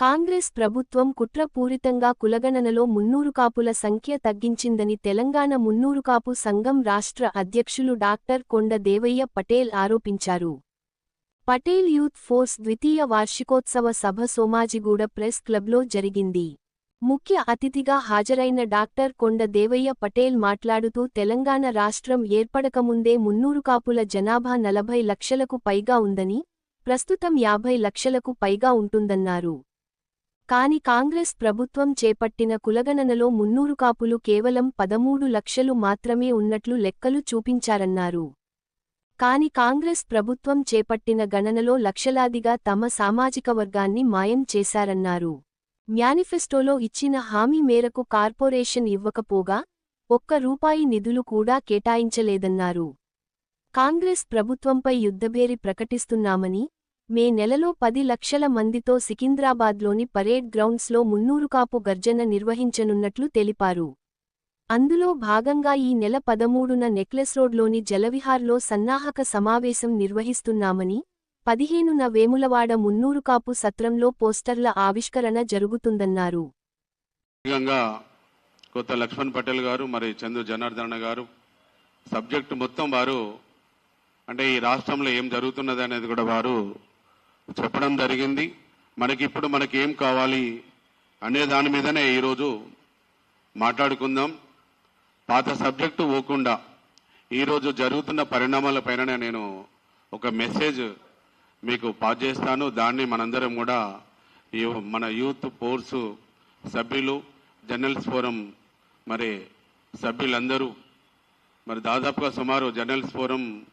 కాంగ్రెస్ ప్రభుత్వం కుట్రపూరితంగా కులగణనలో మున్నూరు కాపుల సంఖ్య తగ్గించిందని తెలంగాణ మున్నూరు కాపు సంఘం రాష్ట్ర అధ్యక్షులు డాక్టర్ కొండ దేవయ్య పటేల్ ఆరోపించారు. పటేల్ యూత్ ఫోర్స్ ద్వితీయ వార్షికోత్సవ సభ సోమాజిగూడ ప్రెస్ క్లబ్లో జరిగింది. ముఖ్య అతిథిగా హాజరైన డాక్టర్ కొండ దేవయ్య పటేల్ మాట్లాడుతూ తెలంగాణ రాష్ట్రం ఏర్పడకముందే మున్నూరు కాపుల జనాభా నలభై లక్షలకు పైగా ఉందని ప్రస్తుతం యాభై లక్షలకు పైగా ఉంటుందన్నారు. కాని కాంగ్రెస్ ప్రభుత్వం చేపట్టిన కులగణనలో మున్నూరు కాపులు కేవలం పదమూడు లక్షలు మాత్రమే ఉన్నట్లు లెక్కలు చూపించారన్నారు. కాని కాంగ్రెస్ ప్రభుత్వం చేపట్టిన గణనలో లక్షలాదిగా తమ సామాజిక వర్గాన్ని మాయం చేశారన్నారు. మేనిఫెస్టోలో ఇచ్చిన హామీ మేరకు కార్పొరేషన్ ఇవ్వకపోగా ఒక్క రూపాయి నిధులు కూడా కేటాయించలేదన్నారు. కాంగ్రెస్ ప్రభుత్వంపై యుద్ధభేరి ప్రకటిస్తున్నామని మే నెలలో పది లక్షల మందితో సికింద్రాబాద్లోని పరేడ్ గ్రౌండ్స్లో మున్నూరు కాపు గర్జన నిర్వహించనున్నట్లు తెలిపారు. అందులో భాగంగా ఈ నెల పదమూడున నెక్లెస్ రోడ్లోని జలవిహార్లో సన్నాహక సమావేశం నిర్వహిస్తున్నామని పదిహేనున వేములవాడ మున్నూరు కాపు సత్రంలో పోస్టర్ల ఆవిష్కరణ జరుగుతుందన్నారు. కొత్త లక్ష్మణ్ పటేల్ గారు మరి చందు జనార్దన గారు సబ్జెక్టు మొత్తం వారు అంటే ఈ రాష్ట్రంలో ఏం జరుగుతున్నది అనేది కూడా వారు చెప్పడం జరిగింది. మనకి ఇప్పుడు మనకి ఏం కావాలి అనే దాని మీదనే ఈరోజు మాట్లాడుకుందాం. పాత సబ్జెక్టు పోకుండా ఈరోజు జరుగుతున్న పరిణామాలపైన నేను ఒక మెసేజ్ మీకు పాస్ చేస్తాను. దాన్ని మనందరం కూడా ఈ మన యూత్ ఫోర్సు సభ్యులు జర్నలిస్ట్ ఫోరం మరి సభ్యులందరూ మరి దాదాపుగా సుమారు జర్నలిస్ట్ ఫోరం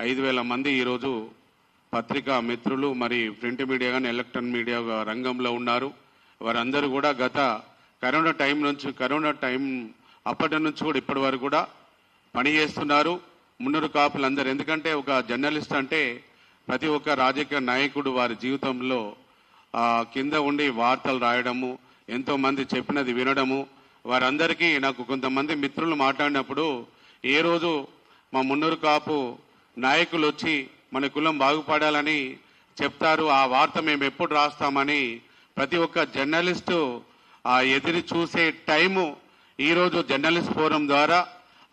ఐదు వేల మంది ఈరోజు పత్రికా మిత్రులు మరి ప్రింట్ మీడియా కానీ ఎలక్ట్రాన్ మీడియా రంగంలో ఉన్నారు. వారందరూ కూడా గత కరోనా టైం నుంచి కరోనా టైం అప్పటి నుంచి కూడా ఇప్పటి వరకు కూడా పని చేస్తున్నారు. మున్నూరు కాపులందరూ ఎందుకంటే ఒక జర్నలిస్ట్ అంటే ప్రతి ఒక్క రాజకీయ నాయకుడు వారి జీవితంలో కింద ఉండి వార్తలు రాయడము ఎంతో మంది చెప్పినది వినడము. వారందరికీ నాకు కొంతమంది మిత్రులు మాట్లాడినప్పుడు ఏ రోజు మా మున్నూరు కాపు నాయకులు వచ్చి మన కులం బాగుపడాలని చెప్తారు. ఆ వార్త మేము ఎప్పుడు రాస్తామని ప్రతి ఒక్క జర్నలిస్టు ఆ ఎదిరి చూసే టైము ఈరోజు జర్నలిస్ట్ ఫోరం ద్వారా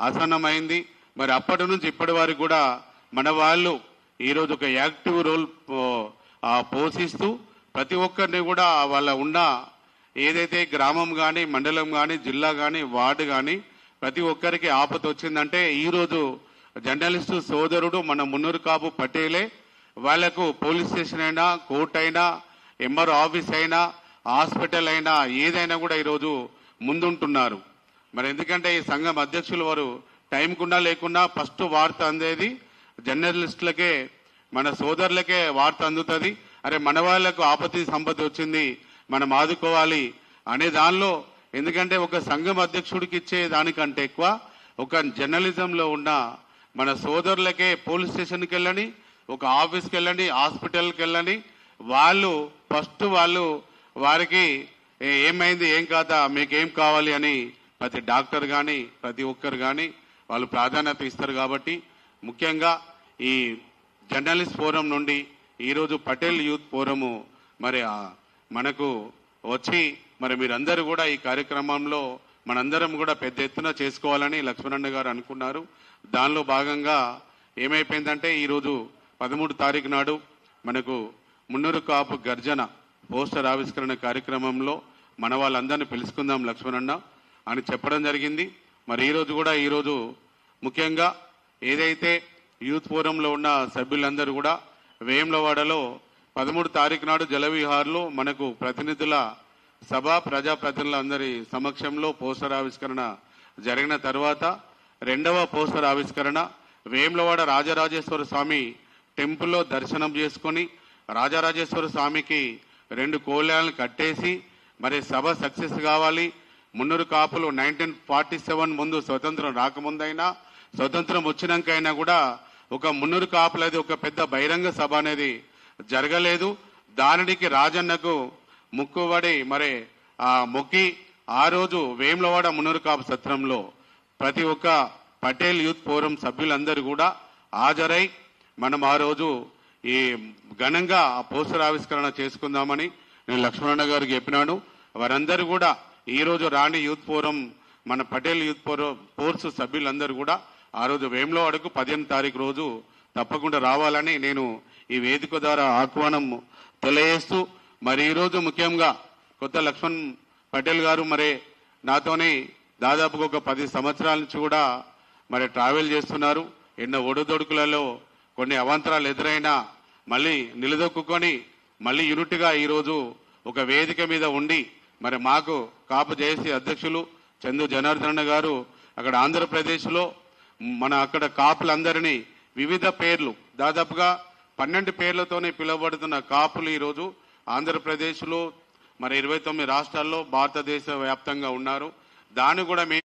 ఆసన్నమైంది. మరి అప్పటి నుంచి ఇప్పటి వరకు కూడా మన వాళ్ళు ఈరోజు ఒక యాక్టివ్ రోల్ పోషిస్తూ ప్రతి ఒక్కరిని కూడా వాళ్ళ ఉన్న ఏదైతే గ్రామం కానీ మండలం కానీ జిల్లా కానీ వార్డు కానీ ప్రతి ఒక్కరికి ఆపత వచ్చిందంటే ఈరోజు జర్నలిస్టు సోదరుడు మన మున్నూరు కాపు పటేలే. వాళ్ళకు పోలీస్ స్టేషన్ అయినా కోర్టు అయినా ఎంఆర్ఓ ఆఫీస్ అయినా హాస్పిటల్ అయినా ఏదైనా కూడా ఈరోజు ముందుంటున్నారు. మరి ఎందుకంటే ఈ సంఘం అధ్యక్షులు వారు టైంకున్నా లేకున్నా ఫస్ట్ వార్త అందేది. జర్నలిస్టులకే మన సోదరులకే వార్త అందుతుంది. అరే మన వాళ్ళకు ఆపత్తి సంపద వచ్చింది మనం ఆదుకోవాలి అనే దానిలో ఎందుకంటే ఒక సంఘం అధ్యక్షుడికి ఇచ్చే దానికంటే ఎక్కువ ఒక జర్నలిజంలో ఉన్న మన సోదరులకే పోలీస్ స్టేషన్కి వెళ్ళని ఒక ఆఫీస్కి వెళ్ళండి హాస్పిటల్కి వెళ్ళండి వాళ్ళు ఫస్ట్ వాళ్ళు వారికి ఏమైంది ఏం కాదా మీకేం కావాలి అని ప్రతి డాక్టర్ కానీ ప్రతి ఒక్కరు కానీ వాళ్ళు ప్రాధాన్యత ఇస్తారు కాబట్టి ముఖ్యంగా ఈ జర్నలిస్ట్ ఫోరం నుండి ఈరోజు పటేల్ యూత్ ఫోరము మరి మనకు వచ్చి మరి మీరందరూ కూడా ఈ కార్యక్రమంలో మనందరం కూడా పెద్ద ఎత్తున చేసుకోవాలని లక్ష్మణన్న గారు అనుకున్నారు. దానిలో భాగంగా ఏమైపోయిందంటే ఈరోజు పదమూడు తారీఖు నాడు మనకు మున్నూరు కాపు గర్జన పోస్టర్ ఆవిష్కరణ కార్యక్రమంలో మన వాళ్ళందరినీ పిలుచుకుందాం లక్ష్మణన్న అని చెప్పడం జరిగింది. మరి ఈరోజు కూడా ఈరోజు ముఖ్యంగా ఏదైతే యూత్ ఫోరంలో ఉన్న సభ్యులందరూ కూడా వేములవాడలో పదమూడు తారీఖు నాడు జలవిహార్లో మనకు ప్రతినిధుల సభ ప్రజాప్రతినిధులందరి సమక్షంలో పోస్టర్ ఆవిష్కరణ జరిగిన తర్వాత రెండవ పోస్టర్ ఆవిష్కరణ వేములవాడ రాజరాజేశ్వర స్వామి టెంపుల్లో దర్శనం చేసుకొని రాజరాజేశ్వర స్వామికి రెండు కోళ్యాలను కట్టేసి మరి సభ సక్సెస్ కావాలి. మున్నూరు కాపులు నైన్టీన్ ఫార్టీ సెవెన్ ముందు స్వతంత్రం రాకముందైనా స్వతంత్రం వచ్చినాకైనా కూడా ఒక మున్నూరు కాపులది ఒక పెద్ద బహిరంగ సభ అనేది జరగలేదు. దానికి రాజన్నకు ముక్కుబడి మరి ఆ మొక్కి ఆ రోజు వేములవాడ మున్నూరు కాపు సత్రంలో ప్రతి ఒక్క పటేల్ యూత్ ఫోరం సభ్యులందరూ కూడా హాజరై మనం ఆ రోజు ఈ ఘనంగా ఆ పోస్టర్ ఆవిష్కరణ చేసుకుందామని నేను లక్ష్మణ గారు చెప్పినాను. వారందరూ కూడా ఈ రోజు రాణి యూత్ ఫోరం మన పటేల్ యూత్ ఫోరం ఫోర్స్ సభ్యులందరూ కూడా ఆ రోజు వేములో అడుగు పదిహేను తారీఖు రోజు తప్పకుండా రావాలని నేను ఈ వేదిక ద్వారా ఆహ్వానం తెలియజేస్తూ మరి ఈరోజు ముఖ్యంగా కొత్త లక్ష్మణ్ పటేల్ గారు మరి నాతోని దాదాపుగా ఒక పది సంవత్సరాల నుంచి కూడా మరి ట్రావెల్ చేస్తున్నారు. ఎన్నో ఒడుదొడుకులలో కొన్ని అవాంతరాలు ఎదురైనా మళ్ళీ నిలదొక్కుని మళ్ళీ యూనిట్గా ఈరోజు ఒక వేదిక మీద ఉండి మరి మాకు కాపు జేఏసీ అధ్యక్షులు చందు జనార్దన గారు అక్కడ ఆంధ్రప్రదేశ్లో మన అక్కడ కాపులందరినీ వివిధ పేర్లు దాదాపుగా పన్నెండు పేర్లతోనే పిలువబడుతున్న కాపులు ఈరోజు ఆంధ్రప్రదేశ్లో మరి ఇరవై తొమ్మిది రాష్ట్రాల్లో భారతదేశ వ్యాప్తంగా ఉన్నారు. దాన్ని కూడా మేము